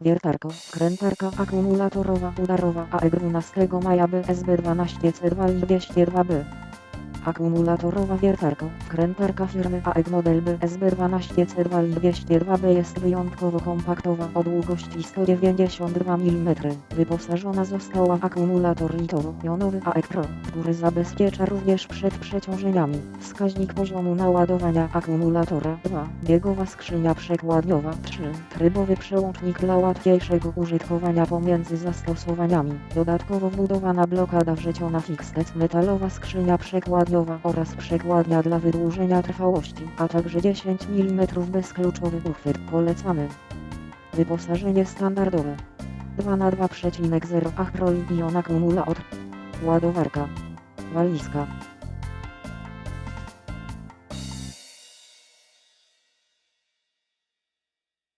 Wiertarko, krętarka akumulatorowa udarowa AE 12 maja BSB 12C2 i 202B. Akumulatorowa wiertarka, krętarka firmy AEG model BSB 12C2 i 202B jest wyjątkowo kompaktowa o długości 192 mm. Wyposażona została akumulator litowo-jonowy AEG Pro, który zabezpiecza również przed przeciążeniami. Wskaźnik poziomu naładowania akumulatora 2. Biegowa skrzynia przekładniowa 3. Trybowy przełącznik dla łatwiejszego użytkowania pomiędzy zastosowaniami. Dodatkowo wbudowana blokada wrzeciona fixed metalowa skrzynia przekładniowa oraz przekładnia dla wydłużenia trwałości, a także 10 mm bezkluczowy uchwyt. Polecamy. Wyposażenie standardowe 2 na 2,0 Acrol Ion akumulator Ładowarka Walizka